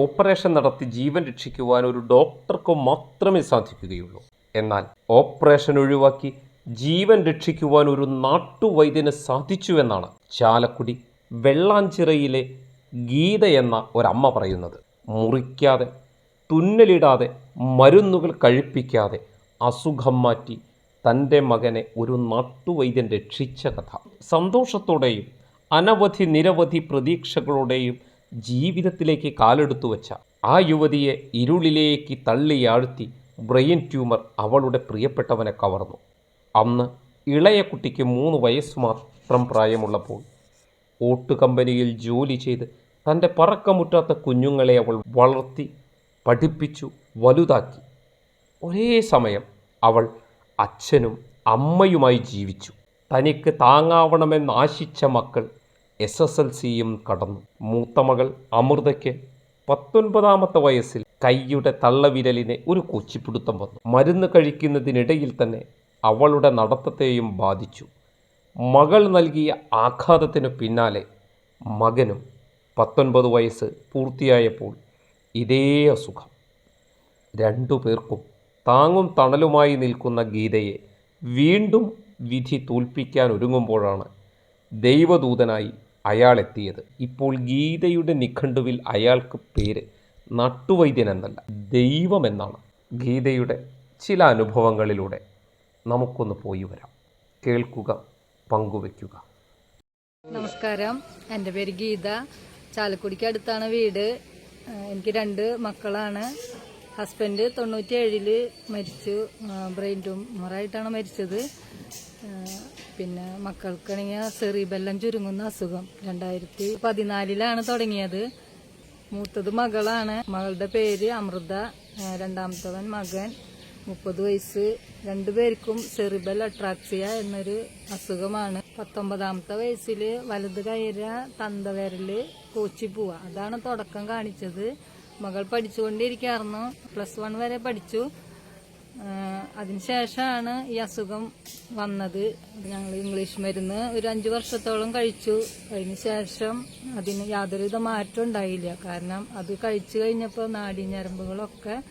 Operation നടത്തി ജീവൻ രക്ഷിക്കുവാൻ ഒരു ഡോക്ടർക്ക് മാത്രമേ സാധിക്കുകയുള്ളൂ. എന്നാൽ ഓപ്പറേഷൻ ഒഴിവാക്കി ജീവൻ രക്ഷിക്കുവാൻ ഒരു നാട്ടുവൈദ്യന് സാധിച്ചുവെന്നാണ് ചാലക്കുടി വെള്ളാഞ്ചിറയിലെ ഗീത എന്ന ഒരമ്മ പറയുന്നത്. മുറിക്കാതെ തുന്നലിടാതെ മരുന്നുകൾ കഴിപ്പിക്കാതെ അസുഖം മാറ്റി തന്റെ മകനെ ഒരു നാട്ടുവൈദ്യൻ രക്ഷിച്ച കഥ. സന്തോഷത്തോടെയും അനവധി നിരവധി പ്രതീക്ഷകളോടെയും ജീവിതത്തിലേക്ക് കാലെടുത്തു വച്ച ആ യുവതിയെ ഇരുളിലേക്ക് തള്ളിയാഴ്ത്തി ബ്രെയിൻ ട്യൂമർ അവളുടെ പ്രിയപ്പെട്ടവനെ കവർന്നു. അന്ന് ഇളയ കുട്ടിക്ക് മൂന്ന് വയസ്സ് മാത്രം പ്രായമുള്ളപ്പോൾ ഓട്ട് കമ്പനിയിൽ ജോലി ചെയ്ത് തന്റെ പറക്കമുറ്റാത്ത കുഞ്ഞുങ്ങളെ അവൾ വളർത്തി പഠിപ്പിച്ചു വലുതാക്കി. ഒരേ സമയം അവൾ അച്ഛനും അമ്മയുമായി ജീവിച്ചു. തനിക്ക് താങ്ങാവണമെന്ന് ആശിച്ച മക്കൾ എസ് എസ് എൽ സിയും കടന്നു. മൂത്ത മകൾ അമൃതയ്ക്ക് പത്തൊൻപതാമത്തെ വയസ്സിൽ കൈയുടെ തള്ളവിരലിനെ ഒരു കൊച്ചിപ്പിടുത്തം വന്നു. മരുന്ന് കഴിക്കുന്നതിനിടയിൽ തന്നെ അവളുടെ നടത്തത്തെയും ബാധിച്ചു. മകൾ നൽകിയ ആഘാതത്തിനു പിന്നാലെ മകനും പത്തൊൻപത് വയസ്സ് പൂർത്തിയായപ്പോൾ ഇതേ അസുഖം. രണ്ടു പേർക്കും താങ്ങും തണലുമായി നിൽക്കുന്ന ഗീതയെ വീണ്ടും വിധി തോൽപ്പിക്കാൻ ഒരുങ്ങുമ്പോഴാണ് ദൈവദൂതനായി അയാൾ എത്തിയത് ഇപ്പോൾ ഗീതയുടെ നിഘണ്ടുവിൽ അയാൾക്ക് പേര് നട്ടുവൈദ്യൻ എന്നല്ല ദൈവമെന്നാണ്. ഗീതയുടെ ചില അനുഭവങ്ങളിലൂടെ നമുക്കൊന്ന് പോയി വരാം. കേൾക്കുക പങ്കുവയ്ക്കുക. നമസ്കാരം. എന്റെ പേര് ഗീത. ചാലക്കുടിക്ക് അടുത്താണ് വീട്. എനിക്ക് രണ്ട് മക്കളാണ്. ഹസ്ബൻഡ് തൊണ്ണൂറ്റിയേഴിൽ മരിച്ചു. ബ്രെയിൻ ട്യൂമറായിട്ടാണ് മരിച്ചത്. പിന്നെ മക്കൾക്കാണെങ്കിൽ സെറിബെല്ലം ചുരുങ്ങുന്ന അസുഖം. രണ്ടായിരത്തി പതിനാലിലാണ് തുടങ്ങിയത്. മൂത്തത് മകളാണ്. മകളുടെ പേര് അമൃത. രണ്ടാമത്തവൻ മകൻ. മുപ്പത് വയസ്സ്. രണ്ടുപേർക്കും സെറിബൽ അട്രാക്സിയ എന്നൊരു അസുഖമാണ്. പത്തൊമ്പതാമത്തെ വയസ്സിൽ വലത് കയറ തന്തവരൽ കോച്ചി പോവുക അതാണ് തുടക്കം കാണിച്ചത്. മകൾ പഠിച്ചുകൊണ്ടിരിക്കായിരുന്നു പ്ലസ് വൺ വരെ പഠിച്ചു. അതിനുശേഷമാണ് ഈ അസുഖം വന്നത്. ഞങ്ങൾ ഇംഗ്ലീഷ് മരുന്ന് ഒരു അഞ്ചു വർഷത്തോളം കഴിച്ചു. അതിനുശേഷം അതിന് യാതൊരുവിധ മാറ്റം ഉണ്ടായില്ല. കാരണം അത് കഴിച്ചു കഴിഞ്ഞപ്പോൾ നാഡീഞരമ്പുകളൊക്കെ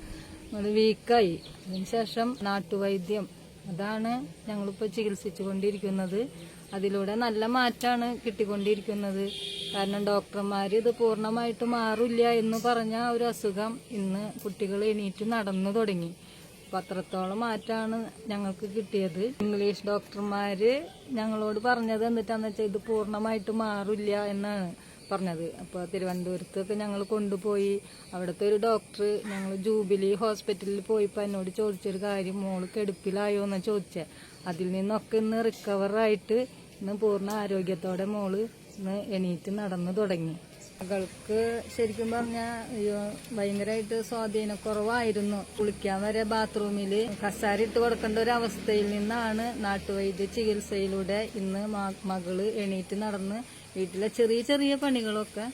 വീക്കായി. അതിനുശേഷം നാട്ടുവൈദ്യം അതാണ് ഞങ്ങളിപ്പോൾ ചികിത്സിച്ചു കൊണ്ടിരിക്കുന്നത് അതിലൂടെ നല്ല മാറ്റമാണ് കിട്ടിക്കൊണ്ടിരിക്കുന്നത്. കാരണം ഡോക്ടർമാർ ഇത് പൂർണമായിട്ട് മാറില്ല എന്ന് പറഞ്ഞ ഒരു അസുഖം ഇന്ന് കുട്ടികൾ എണീറ്റ് നടന്നു തുടങ്ങി. അപ്പൊ അത്രത്തോളം മാറ്റമാണ് ഞങ്ങൾക്ക് കിട്ടിയത്. ഇംഗ്ലീഷ് ഡോക്ടർമാര് ഞങ്ങളോട് പറഞ്ഞത് എന്നിട്ടാന്ന് വെച്ചാൽ ഇത് പൂർണമായിട്ട് മാറില്ല എന്നാണ് പറഞ്ഞത്. അപ്പോൾ തിരുവനന്തപുരത്തൊക്കെ ഞങ്ങൾ കൊണ്ടുപോയി. അവിടുത്തെ ഒരു ഡോക്ടർ ഞങ്ങൾ ജൂബിലി ഹോസ്പിറ്റലിൽ പോയപ്പോൾ എന്നോട് ചോദിച്ചൊരു കാര്യം മോൾ കെടുപ്പിലായോ? എന്ന് ചോദിച്ചേ. അതിൽ നിന്നൊക്കെ ഇന്ന് റിക്കവറായിട്ട് ഇന്ന് പൂർണ ആരോഗ്യത്തോടെ മോൾ ഇന്ന് എണീറ്റ് നടന്നു തുടങ്ങി. മകൾക്ക് ശരിക്കും പറഞ്ഞാൽ ഭയങ്കരമായിട്ട് സ്വാധീനക്കുറവായിരുന്നു കുളിക്കാൻ വരെ ബാത്റൂമിൽ കസാര ഇട്ട് കൊടുക്കേണ്ട ഒരു അവസ്ഥയിൽ നിന്നാണ് നാട്ടുവൈദ്യ ചികിത്സയിലൂടെ ഇന്ന് മകൾ എണീറ്റ് നടന്ന് വീട്ടിലെ ചെറിയ ചെറിയ പണികളൊക്കെ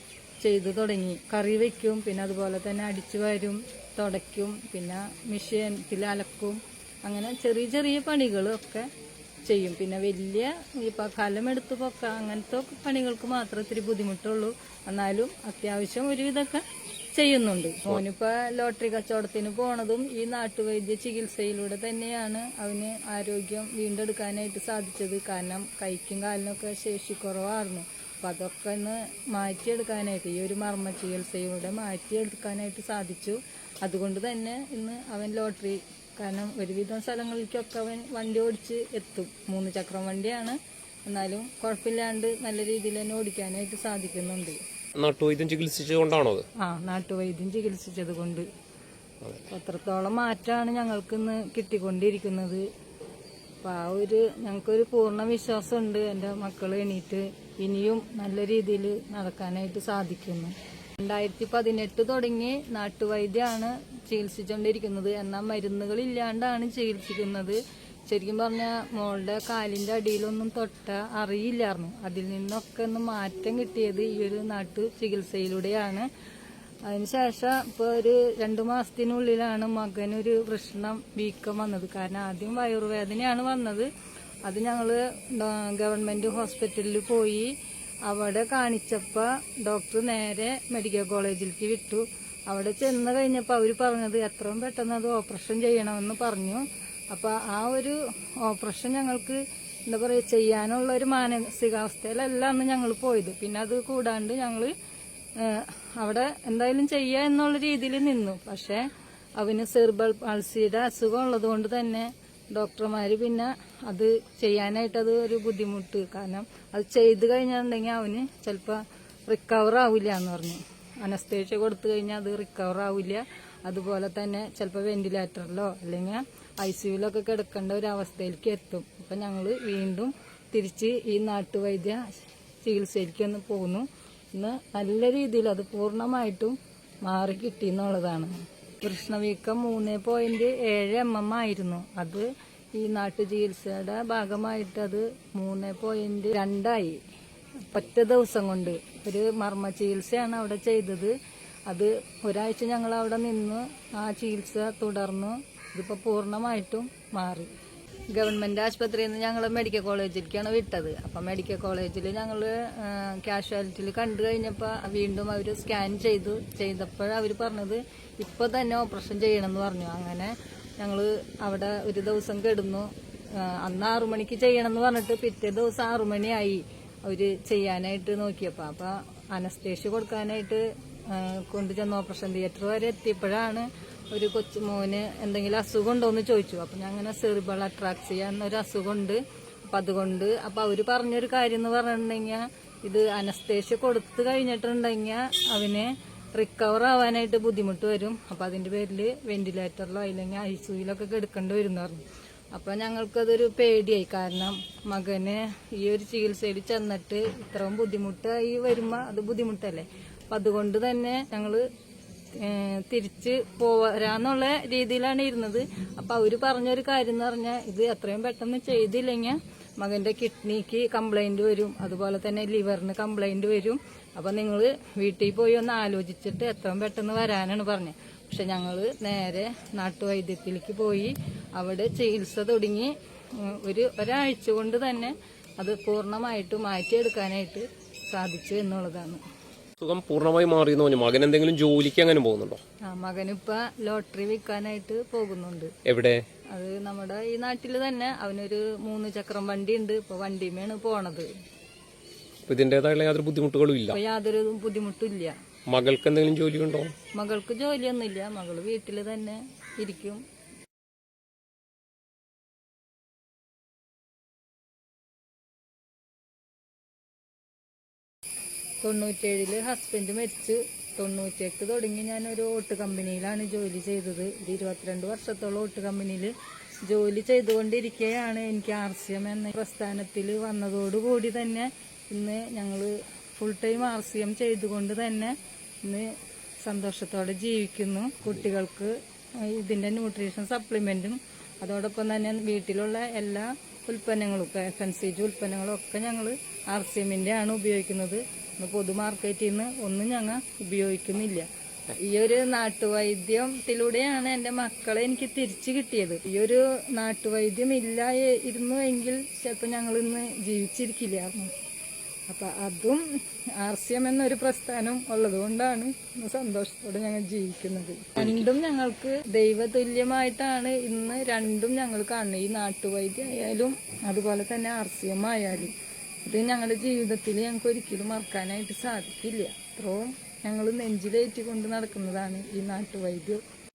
ചെയ്തു തുടങ്ങി. കറി വെക്കും പിന്നെ അതുപോലെ തന്നെ അടിച്ചു വരും തുടയ്ക്കും പിന്നെ മെഷീനത്തിൽ അലക്കും അങ്ങനെ ചെറിയ ചെറിയ പണികളൊക്കെ ചെയ്യും. പിന്നെ വലിയ ഇപ്പൊ കലമെടുത്ത് പൊക്ക അങ്ങനത്തെ പണികൾക്ക് മാത്രം ഇത്തിരി ബുദ്ധിമുട്ടുള്ളൂ. എന്നാലും അത്യാവശ്യം ഒരുവിധമൊക്കെ ചെയ്യുന്നുണ്ട്. മോനിപ്പോ ലോട്ടറി കച്ചവടത്തിന് പോണതും ഈ നാട്ടുവൈദ്യ ചികിത്സയിലൂടെ തന്നെയാണ് അവന് ആരോഗ്യം വീണ്ടെടുക്കാനായിട്ട് സാധിച്ചത്. കാരണം കൈക്കും കാലിനൊക്കെ ശേഷി കുറവായിരുന്നു. അപ്പൊ അതൊക്കെ ഒന്ന് മാറ്റിയെടുക്കാനായിട്ട് ഈ ഒരു മർമ്മ ചികിത്സയിലൂടെ മാറ്റിയെടുക്കാനായിട്ട് സാധിച്ചു. അതുകൊണ്ട് തന്നെ ഇന്ന് അവൻ ലോട്ടറി കാരണം ഒരുവിധം സ്ഥലങ്ങളിലേക്കൊക്കെ അവൻ വണ്ടി ഓടിച്ച് എത്തും. മൂന്ന് ചക്രം വണ്ടിയാണ്. എന്നാലും കുഴപ്പമില്ലാണ്ട് നല്ല രീതിയിൽ തന്നെ ഓടിക്കാനായിട്ട് സാധിക്കുന്നുണ്ട്. നാട്ടുവൈദ്യം ചികിത്സിച്ചുകൊണ്ടാണോ കൊണ്ടാണോ ആ നാട്ടുവൈദ്യം ചികിത്സിച്ചത് കൊണ്ട് അത്രത്തോളം മാറ്റമാണ് ഞങ്ങൾക്ക് ഇന്ന് കിട്ടിക്കൊണ്ടിരിക്കുന്നത്. അപ്പം ആ ഒരു ഞങ്ങൾക്കൊരു പൂർണ വിശ്വാസമുണ്ട് എന്റെ മക്കൾ എണീറ്റ് ഇനിയും നല്ല രീതിയിൽ നടക്കാനായിട്ട് സാധിക്കുന്നു. രണ്ടായിരത്തി പതിനെട്ട് തുടങ്ങി നാട്ടുവൈദ്യമാണ് ചികിത്സിച്ചുകൊണ്ടിരിക്കുന്നത്. എന്നാൽ മരുന്നുകളില്ലാണ്ടാണ് ചികിത്സിക്കുന്നത്. ശരിക്കും പറഞ്ഞാൽ മോളുടെ കാലിന്റെ അടിയിലൊന്നും തൊട്ട അറിയില്ലായിരുന്നു. അതിൽ നിന്നൊക്കെ ഒന്ന് മാറ്റം കിട്ടിയത് ഈ ഒരു നാട്ടു ചികിത്സയിലൂടെയാണ്. അതിനുശേഷം ഇപ്പോൾ ഒരു രണ്ടു മാസത്തിനുള്ളിലാണ് മകനൊരു പ്രശ്നം വീക്കം വന്നത്. കാരണം ആദ്യം വയറുവേദനയാണ് വന്നത്. അത് ഞങ്ങൾ ഗവൺമെന്റ് ഹോസ്പിറ്റലിൽ പോയി അവിടെ കാണിച്ചപ്പോൾ ഡോക്ടർ നേരെ മെഡിക്കൽ കോളേജിലേക്ക് വിട്ടു. അവിടെ ചെന്ന് കഴിഞ്ഞപ്പോൾ അവർ പറഞ്ഞത് എത്രയും പെട്ടെന്ന് അത് ഓപ്പറേഷൻ ചെയ്യണമെന്ന് പറഞ്ഞു. അപ്പോൾ ആ ഒരു ഓപ്പറേഷൻ ഞങ്ങൾക്ക് എന്താ പറയുക ചെയ്യാനുള്ള ഒരു മാനസികാവസ്ഥയിലല്ല അന്ന് ഞങ്ങൾ പോയത്. പിന്നെ അത് കൂടാണ്ട് ഞങ്ങൾ അവിടെ എന്തായാലും ചെയ്യുക എന്നുള്ള രീതിയിൽ നിന്നു. പക്ഷേ അവന് സെർബൽ പാൾസിയുടെ അസുഖം ഉള്ളതുകൊണ്ട് തന്നെ ഡോക്ടർമാർ പിന്നെ അത് ചെയ്യാനായിട്ട് അത് ഒരു ബുദ്ധിമുട്ട്. കാരണം അത് ചെയ്ത് കഴിഞ്ഞിട്ടുണ്ടെങ്കിൽ അവന് ചിലപ്പോൾ റിക്കവർ ആവില്ല എന്ന് പറഞ്ഞു. അനസ്തേഷ്യ കൊടുത്തു കഴിഞ്ഞാൽ അത് റിക്കവർ ആവില്ല. അതുപോലെ തന്നെ ചിലപ്പോൾ വെന്റിലേറ്ററിലോ അല്ലെങ്കിൽ ഐ സിയുലൊക്കെ കിടക്കേണ്ട ഒരു അവസ്ഥയിലേക്ക് എത്തും. അപ്പം ഞങ്ങൾ വീണ്ടും തിരിച്ച് ഈ നാട്ടുവൈദ്യ ചികിത്സയിലേക്ക് ഒന്ന് പോകുന്നു. ഇന്ന് നല്ല രീതിയിൽ അത് പൂർണമായിട്ടും മാറി കിട്ടി എന്നുള്ളതാണ്. കൃഷ്ണവീക്കം മൂന്ന് പോയിന്റ് ഏഴ് എം എം ആയിരുന്നു. അത് ഈ നാട്ടു ചികിത്സയുടെ ഭാഗമായിട്ട് അത് മൂന്ന് പോയിന്റ് രണ്ടായി. ഒറ്റ ദിവസം കൊണ്ട് ഒരു മർമ്മ ചികിത്സയാണ് അവിടെ ചെയ്തത്. അത് ഒരാഴ്ച ഞങ്ങൾ അവിടെ നിന്ന് ആ ചികിത്സ തുടർന്നു ഇതിപ്പോൾ പൂർണമായിട്ടും മാറി. ഗവൺമെന്റ് ആശുപത്രിയിൽ നിന്ന് ഞങ്ങൾ മെഡിക്കൽ കോളേജിലേക്കാണ് വിട്ടത്. അപ്പം മെഡിക്കൽ കോളേജിൽ ഞങ്ങൾ കാഷ്വാലിറ്റിയിൽ കണ്ടു കഴിഞ്ഞപ്പോൾ വീണ്ടും അവർ സ്കാൻ ചെയ്തു. ചെയ്തപ്പോഴവർ പറഞ്ഞത് ഇപ്പോൾ തന്നെ ഓപ്പറേഷൻ ചെയ്യണമെന്ന് പറഞ്ഞു. അങ്ങനെ ഞങ്ങൾ അവിടെ ഒരു ദിവസം കിടന്നു. അന്ന് ആറു മണിക്ക് ചെയ്യണമെന്ന് പറഞ്ഞിട്ട് പിറ്റേ ദിവസം ആറു മണിയായി അവർ ചെയ്യാനായിട്ട് നോക്കിയപ്പോൾ അപ്പോൾ അനസ്തേഷ്യ കൊടുക്കാനായിട്ട് കൊണ്ടു ചെന്ന ഓപ്പറേഷൻ തിയേറ്റർ വരെ എത്തിയപ്പോഴാണ് ഒരു കൊച്ചു മോന് എന്തെങ്കിലും അസുഖം ഉണ്ടോ എന്ന് ചോദിച്ചു. അപ്പം ഞാൻ അങ്ങനെ സെറിബൾ അട്രാക്സിയ ഒരു അസുഖമുണ്ട്. അപ്പം അതുകൊണ്ട് അപ്പം അവർ പറഞ്ഞൊരു കാര്യം എന്ന് പറഞ്ഞിട്ടുണ്ടെങ്കിൽ ഇത് അനസ്തേഷ്യ കൊടുത്തു കഴിഞ്ഞിട്ടുണ്ടെങ്കിൽ അവന് റിക്കവർ ആവാനായിട്ട് ബുദ്ധിമുട്ട് വരും. അപ്പം അതിന്റെ പേരിൽ വെന്റിലേറ്ററിലോ അല്ലെങ്കിൽ ഐ സിയിലൊക്കെ കിടക്കേണ്ടി വരും എന്ന് പറഞ്ഞു. അപ്പം ഞങ്ങൾക്കതൊരു പേടിയായി. കാരണം മകന് ഈ ഒരു ചികിത്സയിൽ ചെന്നിട്ട് ഇത്രയും ബുദ്ധിമുട്ടായി വരുമ്പോൾ അത് ബുദ്ധിമുട്ടല്ലേ? അപ്പം അതുകൊണ്ട് തന്നെ ഞങ്ങൾ തിരിച്ച് പോരാന്നുള്ള രീതിയിലാണ് ഇരുന്നത്. അപ്പം അവർ പറഞ്ഞൊരു കാര്യം എന്ന് പറഞ്ഞാൽ ഇത് എത്രയും പെട്ടെന്ന് ചെയ്തില്ലെങ്കിൽ മകന്റെ കിഡ്നിക്ക് കംപ്ലൈന്റ് വരും. അതുപോലെ തന്നെ ലിവറിന് കംപ്ലൈന്റ് വരും. അപ്പം നിങ്ങൾ വീട്ടിൽ പോയി ഒന്ന് ആലോചിച്ചിട്ട് എത്രയും പെട്ടെന്ന് വരാനാണ് പറഞ്ഞത് പക്ഷെ ഞങ്ങൾ നേരെ നാട്ടുവൈദ്യത്തിലേക്ക് പോയി. അവിടെ ചികിത്സ തുടങ്ങി. ഒരു ഒരാഴ്ച കൊണ്ട് തന്നെ അത് പൂർണമായിട്ട് മാറ്റിയെടുക്കാനായിട്ട് സാധിച്ചു എന്നുള്ളതാണ്. സുഖം പൂർണമായി മാറി എന്ന് പറഞ്ഞു. മകൻ എന്തെങ്കിലും ജോലിക്ക് അങ്ങനെ പോകുന്നുണ്ടോ? ആ മകനിപ്പ ലോട്ടറി വിൽക്കാനായിട്ട് പോകുന്നുണ്ട്. എവിടെ? അത് നമ്മുടെ ഈ നാട്ടിൽ തന്നെ. അവനൊരു മൂന്ന് ചക്രം വണ്ടി ഉണ്ട് ഇപ്പൊ വണ്ടിമേണ് പോണത്. ഇതിന്റേതായുള്ള യാതൊരു ബുദ്ധിമുട്ടുകളും ഇല്ല. യാതൊരു ബുദ്ധിമുട്ടും ബുദ്ധിമുട്ടില്ല മകൾക്ക് എന്തെങ്കിലും ഉണ്ടോ മകൾക്ക് ജോലിയൊന്നുമില്ല. മകൾ വീട്ടിൽ തന്നെ ഇരിക്കും. തൊണ്ണൂറ്റേഴിൽ ഹസ്ബൻഡ് മരിച്ചു. തൊണ്ണൂറ്റിയെട്ട് തുടങ്ങി ഞാൻ ഒരു ഓട്ട് കമ്പനിയിലാണ് ജോലി ചെയ്തത്. ഒരു ഇരുപത്തിരണ്ട് വർഷത്തോളം ഓട്ട് കമ്പനിയിൽ ജോലി ചെയ്തുകൊണ്ടിരിക്കുകയാണ് എനിക്ക് ആർ സി എം എന്ന പ്രസ്ഥാനത്തിൽ വന്നതോടുകൂടി തന്നെ ഇന്ന് ഞങ്ങൾ full time R C M ചെയ്തുകൊണ്ട് തന്നെ ഇന്ന് സന്തോഷത്തോടെ ജീവിക്കുന്നു. കുട്ടികൾക്ക് ഇതിന്റെ ന്യൂട്രീഷൻ സപ്ലിമെന്റും അതോടൊപ്പം തന്നെ വീട്ടിലുള്ള എല്ലാ ഉൽപ്പന്നങ്ങളും എഫ് എൻ സി ജി ഉൽപ്പന്നങ്ങളും ഒക്കെ ഞങ്ങൾ ആർ സി എമ്മിന്റെ ആണ് ഉപയോഗിക്കുന്നത്. പൊതു മാർക്കറ്റിൽ നിന്ന് ഒന്നും ഞങ്ങൾ ഉപയോഗിക്കുന്നില്ല. ഈ ഒരു നാട്ടുവൈദ്യത്തിലൂടെയാണ് എന്റെ മക്കളെ എനിക്ക് തിരിച്ചു കിട്ടിയത്. ഈ ഒരു നാട്ടുവൈദ്യം ഇല്ല ഇരുന്നു എങ്കിൽ ചിലപ്പോൾ ഞങ്ങൾ ഇന്ന് ജീവിച്ചിരിക്കില്ലായിരുന്നു അപ്പൊ അതും ആർ സി എം എന്നൊരു പ്രസ്ഥാനം ഉള്ളതുകൊണ്ടാണ് സന്തോഷത്തോടെ ഞങ്ങൾ ജീവിക്കുന്നത്. രണ്ടും ഞങ്ങൾക്ക് ദൈവതുല്യമായിട്ടാണ് ഇന്ന് രണ്ടും ഞങ്ങൾ കാണുന്നത്. ഈ നാട്ടുവൈദ്യം ആയാലും അതുപോലെ തന്നെ ആർ സി എം ആയാലും ഇത് ഞങ്ങളുടെ ജീവിതത്തിൽ ഞങ്ങൾക്ക് ഒരിക്കലും മറക്കാനായിട്ട് സാധിക്കില്ല. അത്രയും ഞങ്ങൾ നെഞ്ചിലേറ്റി കൊണ്ട് നടക്കുന്നതാണ് ഈ നാട്ടുവൈദ്യം.